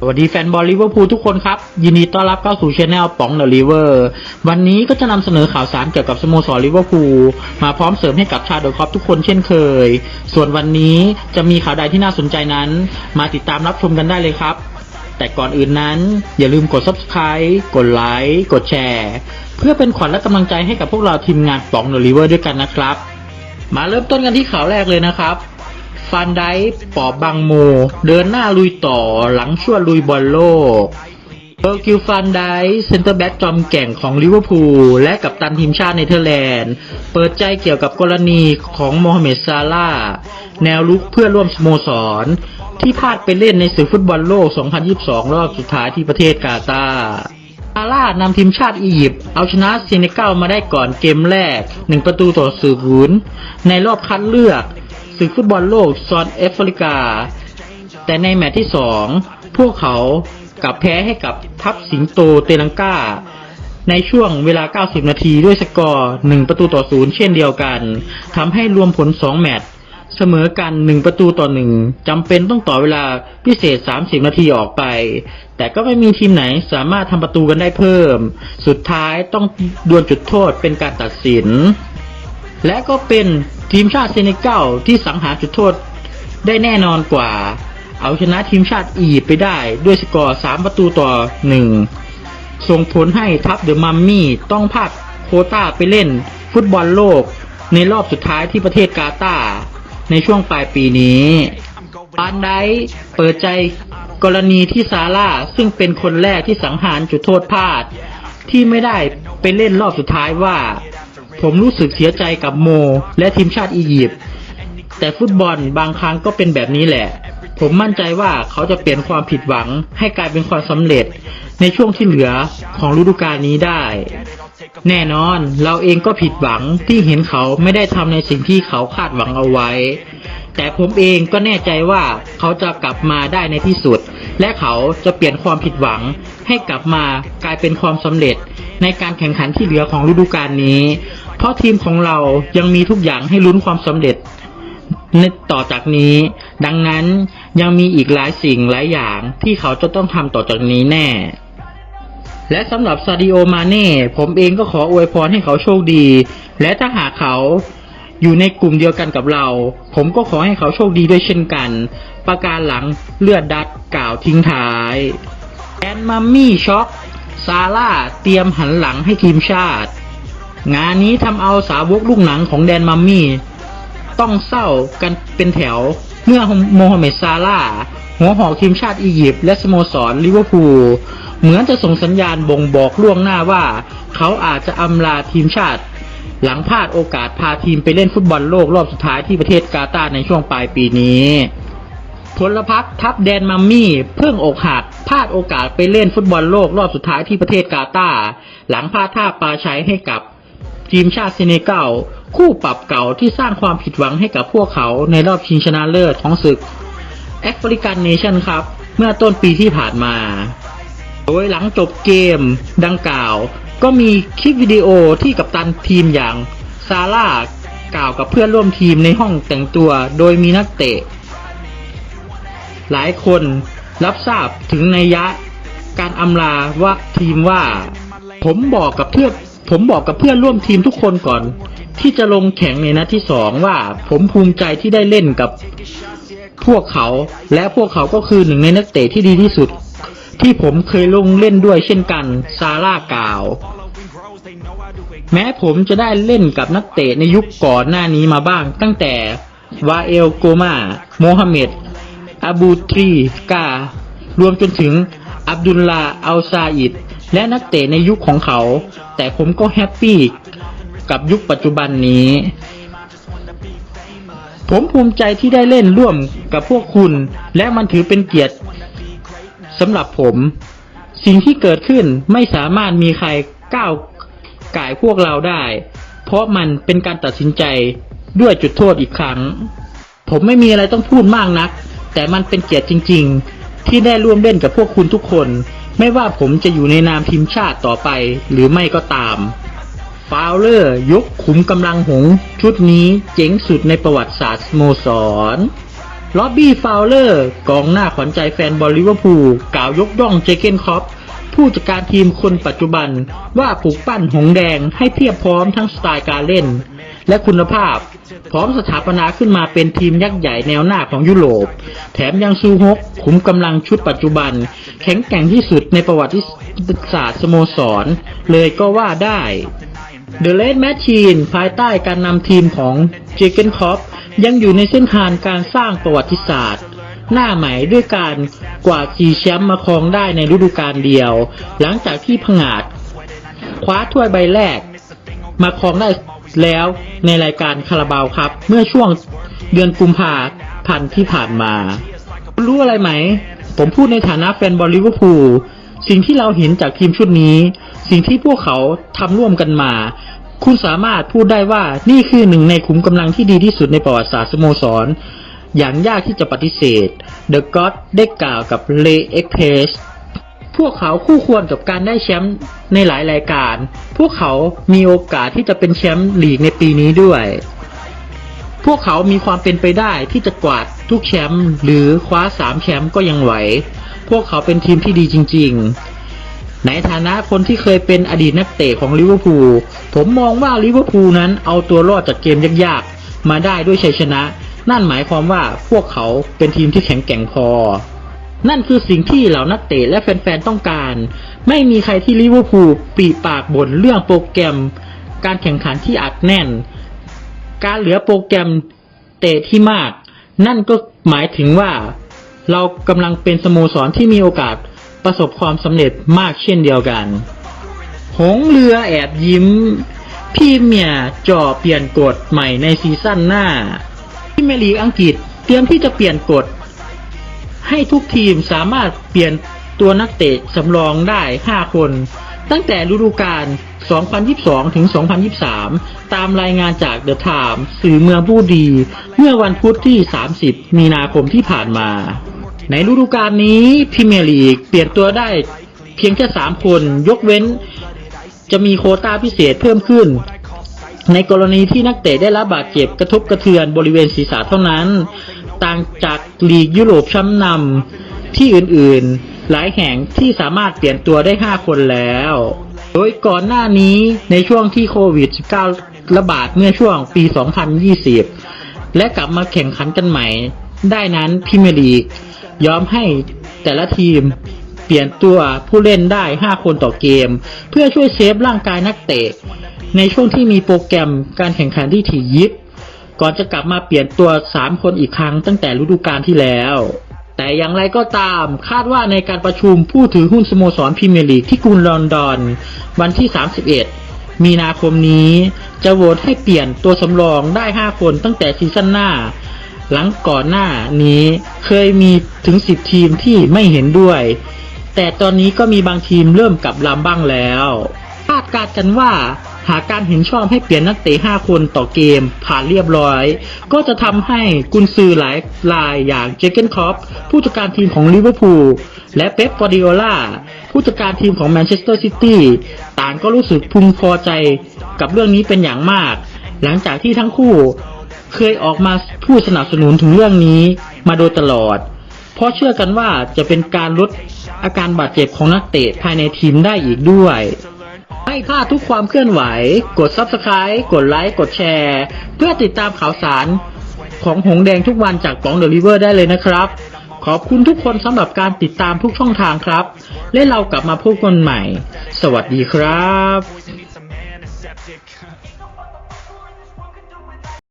สวัสดีแฟนบอลลิเวอร์พูลทุกคนครับ ยินดีต้อนรับเข้าสู่ช anel ป๋องเดอะลิเวอร์วันนี้ก็จะนำเสนอข่าวสารเกี่ยวกับสโมสรลิเวอร์พูลมาพร้อมเสริมให้กับชาวเดอะคอปทุกคนเช่นเคย ส่วนวันนี้จะมีข่าวใดที่น่าสนใจนั้น มาติดตามรับชมกันได้เลยครับ แต่ก่อนอื่นนั้น อย่าลืมกด subscribe กดไลค์กดแชร์เพื่อเป็นขวัญและกำลังใจให้กับพวกเราทีมงานป๋องเดอะลิเวอร์ด้วยกันนะครับ มาเริ่มต้นกันที่ข่าวแรกเลยนะครับ ฟันไดปอบบังโม เดินหน้าลุยต่อหลังชั่วลุยบอลโลกเบอร์กิลฟันไดเซนเตอร์แบ็กจอมแก่งของลิเวอร์พูลและกับตันทีมชาติเนเธอร์แลนด์ เปิดใจเกี่ยวกับกรณีของโมฮัมเหม็ดซาลาแนวลุกเพื่อร่วมสโมสร ที่พลาดไปเล่นในศึกฟุตบอลโลก 2022 รอบสุดท้ายที่ประเทศกาตาร์ซาร่านำทีมชาติอียิปต์เอาชนะเซเนกัลมาได้ก่อนเกมแรก 1 ประตูต่อศูนย์ในรอบคัดเลือก ศึกฟุตบอลโลกซอนแอฟริกา แต่ในแมตช์ที่ 2 พวกเขากลับแพ้ให้กับทัพสิงโตเตลังกาในช่วงเวลา 90 นาทีด้วยสกอร์ 1 ประตูต่อศูนย์เช่นเดียวกัน ทำให้รวมผล 2 แมตช์เสมอกัน 1 ประตูต่อ 1จำเป็นต้องต่อเวลาพิเศษ 30 นาทีออกไป แต่ก็ไม่มีทีมไหนสามารถทำประตูกันได้เพิ่ม สุดท้ายต้องดวลจุดโทษเป็นการตัดสิน และก็เป็น ทีมชาติเซเนกัลที่สังหารจุดโทษได้แน่นอนกว่า เอาชนะทีมชาติอียิปต์ไปได้ด้วยสกอร์ 3 ประตูต่อ 1 ส่งผลให้ทัพเดอะมัมมี่ต้องพลาดโคต้าไปเล่นฟุตบอลโลก ในรอบสุดท้ายที่ประเทศกาตาร์ในช่วงปลายปีนี้ปานไดเปิดใจกรณีที่ซาร่าซึ่งเป็นคนแรกที่สังหารจุดโทษพลาด ที่ไม่ได้ไปเล่นรอบสุดท้ายว่า ผมรู้สึกเสียใจกับโม และทีมชาติอียิปต์แต่ฟุตบอลบางครั้งก็เป็นแบบนี้แหละ ผมมั่นใจว่าเขาจะเปลี่ยนความผิดหวัง ให้กลายเป็นความสำเร็จ ในช่วงที่เหลือของฤดูกาลนี้ได้ แน่นอนเราเองก็ผิดหวังที่เห็นเขาไม่ได้ทำในสิ่งที่เขาคาดหวังเอาไว้ แต่ผมเองก็แน่ใจว่าเขาจะกลับมาได้ในที่สุด และเขาจะเปลี่ยนความผิดหวัง ให้กลับมากลายเป็นความสำเร็จ ในการแข่งขันที่เหลือของฤดูกาลนี้ เพราะทีมของเรายังมีทุกอย่างให้ลุ้นความสำเร็จในต่อจากนี้ ดังนั้นยังมีอีกหลายสิ่งหลายอย่างที่เขาจะต้องทำต่อจากนี้แน่ และสำหรับซาดิโอมาเน่ผมเองก็ขออวยพรให้เขาโชคดี และถ้าหากเขาอยู่ในกลุ่มเดียวกันกับเรา ผมก็ขอให้เขาโชคดีด้วยเช่นกัน ประการหลังเลือดดัดกล่าวทิ้งท้ายแอนมัมมี่ช็อกซาร่าเตรียมหันหลังให้ทีมชาติ งานนี้ทำเอาสาวกลูกหนังของแดนมัมมี่ ต้องเศร้ากันเป็นแถว เมื่อโมฮัมเหม็ดซาร่าหัวหอกทีมชาติอียิปต์และสโมสรลิเวอร์พูลเหมือนจะส่งสัญญาณบ่งบอกล่วงหน้าว่า เขาอาจจะอำลาทีมชาติ หลังพลาดโอกาสพาทีมไปเล่นฟุตบอลโลกรอบสุดท้ายที่ประเทศกาตาร์ในช่วงปลายปีนี้พลพักทัพแดนมัมมี่ เพิ่งอกหักพลาดโอกาสไปเล่นฟุตบอลโลกรอบสุดท้ายที่ประเทศกาตาร์หลังพลาดท่าปลาใช้ให้กับ ทีมชาติเซเนกัลคู่ปรับเก่าที่สร้างความผิดหวังให้กับพวกเขาในรอบชิงชนะเลิศของศึกแอฟริกันเนชั่นครับ เมื่อต้นปีที่ผ่านมา โดยหลังจบเกมดังกล่าว ก็มีคลิปวิดีโอที่กัปตันทีมอย่างซาร่ากล่าวกับเพื่อนร่วมทีมในห้องแต่งตัวโดยมีนักเตะ หลายคนรับทราบถึงนัยยะการอำลาว่าทีมว่า ผมบอกกับเพื่อน ผมบอกกับเพื่อนร่วมทีมทุกคนก่อน ที่จะลงแข่งในนัดที่สองว่า ผมภูมิใจที่ได้เล่นกับพวกเขา และพวกเขาก็คือหนึ่งในนักเตะที่ดีที่สุด ที่ผมเคยลงเล่นด้วยเช่นกันซาร่ากล่าว แม้ผมจะได้เล่นกับนักเตะในยุคก่อนหน้านี้มาบ้าง ตั้งแต่วาเอลโกมาโมฮัมเหม็ดอาบูทรีกา รวมจนถึงอับดุลลาอัลซาอิด และนักเตะในยุคของเขา แต่ผมก็แฮปปี้กับยุคปัจจุบันนี้ ผมภูมิใจที่ได้เล่นร่วมกับพวกคุณ และมันถือเป็นเกียรติสำหรับผม สิ่งที่เกิดขึ้นไม่สามารถมีใครก้าวก่ายพวกเราได้ เพราะมันเป็นการตัดสินใจด้วยจุดโทษอีกครั้ง ผมไม่มีอะไรต้องพูดมากนัก แต่มันเป็นเกียรติจริง ๆ ที่ได้ร่วมเล่นกับพวกคุณทุกคน ไม่ว่าผมจะอยู่ในนามทีมชาติต่อไปหรือไม่ก็ตามฟาวเลอร์ยกขุมกำลังหงส์ชุดนี้เจ๋งสุดในประวัติศาสตร์สโมสรล็อบบี้ฟาวเลอร์กองหน้าขวัญใจแฟนบอลลิเวอร์พูลกล่าวยกย่องเจเกนคอปผู้จัดการทีมคนปัจจุบันว่าปลูกปั้นหงแดงให้เพียบพร้อมทั้งสไตล์การเล่น และคุณภาพ พร้อมสถาปนาขึ้นมาเป็นทีมยักษ์ใหญ่แนวหน้าของยุโรป แถมยังซูฮกขุมกำลังชุดปัจจุบัน แข็งแกร่งที่สุดในประวัติศาสตร์สโมสร เลยก็ว่าได้ The Red Machine ภายใต้การนำทีมของเจเกนคอปยังอยู่ในเส้นทางการสร้างประวัติศาสตร์ หน้าใหม่ด้วยการกว่าดซีแชมป์มาครองได้ในฤดูกาลเดียว หลังจากที่ผงาดคว้าถ้วยใบแรก มาครองได้ แล้วในรายการคาราบาวครับ เมื่อช่วงเดือนกุมภาพันธ์ที่ผ่านมา รู้อะไรไหม ผมพูดในฐานะแฟนบอลลิเวอร์พูลสิ่งที่เราเห็นจากทีมชุดนี้ สิ่งที่พวกเขาทำร่วมกันมา คุณสามารถพูดได้ว่านี่คือหนึ่งในขุมกำลังที่ดีที่สุดในประวัติศาสตร์สโมสร อย่างยากที่จะปฏิเสธ The God ได้กล่าวกับเลเอ็กเพส พวกเขาคู่ควรกับการได้แชมป์ในหลายรายการ พวกเขามีโอกาสที่จะเป็นแชมป์ลีกในปีนี้ด้วย พวกเขามีความเป็นไปได้ที่จะกวาดทุกแชมป์หรือคว้าสามแชมป์ก็ยังไหว พวกเขาเป็นทีมที่ดีจริง ๆ ในฐานะคนที่เคยเป็นอดีตนักเตะของลิเวอร์พูล ผมมองว่าลิเวอร์พูลนั้นเอาตัวรอดจากเกมยากๆ มาได้ด้วยชัยชนะ นั่นหมายความว่าพวกเขาเป็นทีมที่แข็งแกร่งพอ นั่นคือสิ่งที่เหล่านักเตะและแฟนๆต้องการ ไม่มีใครที่ลิเวอร์พูลปีปากบ่นเรื่องโปรแกรม การแข่งขันที่อัดแน่น การเหลือโปรแกรมเตะที่มาก นั่นก็หมายถึงว่า เรากำลังเป็นสโมสรที่มีโอกาสประสบความสำเร็จมากเช่นเดียวกัน หงเรือแอบยิ้ม พี่เมียจ่อเปลี่ยนกฎใหม่ในซีซั่นหน้า ที่เมลีอังกฤษเตรียมที่จะเปลี่ยนกฎ ให้ทุกทีมสามารถเปลี่ยนตัวนักเตะสำรองได้ 5 คน ตั้งแต่ฤดูกาล 2022 ถึง 2023 ตามรายงานจากเดอะไทม์สื่อเมืองผู้ดี เมื่อวันพุธที่ 30 มีนาคมที่ผ่านมา ในฤดูกาลนี้พรีเมร์ลีกเปลี่ยนตัวได้เพียงแค่ 3 คน ยกเว้น จะมีโคต้าพิเศษเพิ่มขึ้นในกรณีที่นักเตะได้รับบาดเจ็บกระทบกระเทือนบริเวณศีรษะเท่านั้น ต่างจากลีกยุโรปชั้นนำที่อื่นๆ หลายแห่งที่สามารถเปลี่ยนตัวได้ 5 คนแล้ว โดยก่อนหน้านี้ในช่วงที่โควิด -19 ระบาดเมื่อช่วงปี 2020 และกลับมาแข่งขันกันใหม่ ได้นั้นพรีเมร์ลีก ยอมให้แต่ละทีมเปลี่ยนตัวผู้เล่นได้ 5 คนต่อเกม เพื่อช่วยเซฟร่างกายนักเตะ ในช่วงที่มีโปรแกรมการแข่งขันที่ถี่ยิบ ก่อนจะกลับมาเปลี่ยนตัว 3 คนอีกครั้งตั้งแต่ฤดูกาลที่แล้ว แต่อย่างไรก็ตามคาดว่าในการประชุมผู้ถือหุ้นสโมสรพรีเมียร์ลีกที่กรุงลอนดอน วันที่ 31 มีนาคมนี้จะโหวตให้เปลี่ยนตัวสำรองได้ 5 คนตั้งแต่ซีซั่นหน้า หลังก่อนหน้านี้เคยมีถึง 10 ทีมที่ไม่เห็นด้วย แต่ตอนนี้ก็มีบางทีมเริ่มกลับลำบ้างแล้วคาดการณ์กันว่า หากการเห็นชอบให้เปลี่ยนนักเตะ5คนต่อเกมผ่านเรียบร้อย ก็จะทำให้กุนซือหลายรายอย่างเจเกนคอปผู้จัดการทีมของลิเวอร์พูลและเป๊ปกวาร์ดิโอลาผู้จัดการทีมของแมนเชสเตอร์ซิตี้ต่างก็รู้สึกพึงพอใจกับเรื่องนี้เป็นอย่างมาก หลังจากที่ทั้งคู่เคยออกมาพูดสนับสนุนถึงเรื่องนี้มาโดยตลอด เพราะเชื่อกันว่าจะเป็นการลดอาการบาดเจ็บของนักเตะภายในทีมได้อีกด้วย ไม่พลาดทุกความเคลื่อนไหว กด Subscribe กดไลค์ กดแชร์ เพื่อติดตามข่าวสารของหงแดงทุกวันจากป๋องเดอะริเวอร์ได้เลยนะครับ ขอบคุณทุกคนสำหรับการติดตามทุกช่องทางครับ และเรากลับมาพบกันใหม่ สวัสดีครับ